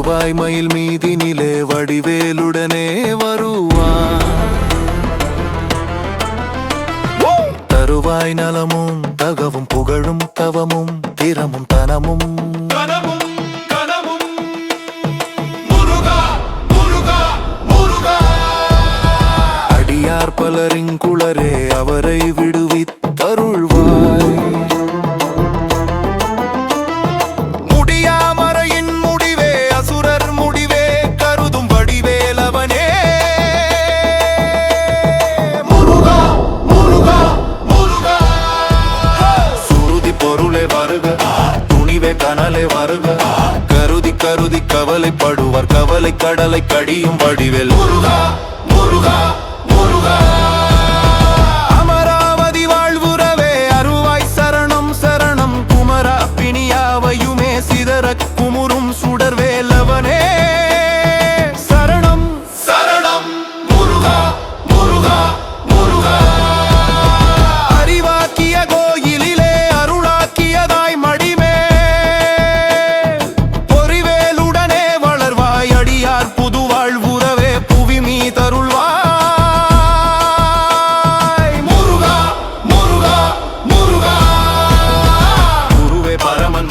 வருவாய் மயில் மீதினிலே வடிவேலுடனே வருவாய். தருவாய் நலமும் தகவும் புகழும் தவமும் திறமும் தனமும். அடியார் பலரின் குளரே அவரை விடுவித்தருள்வாய் கனலே வருக. துணிவே கனலே வருக. கருதி கருதி கவலைப்படுவார். கவலை கடலை கடியும் வடிவேல். முருகா முருகா.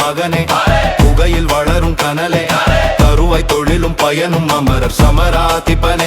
மகனே. புகையில் வளரும் கனலே. தருவாய் தொழிலும் பயனும் அமரர் சமராதிபன்.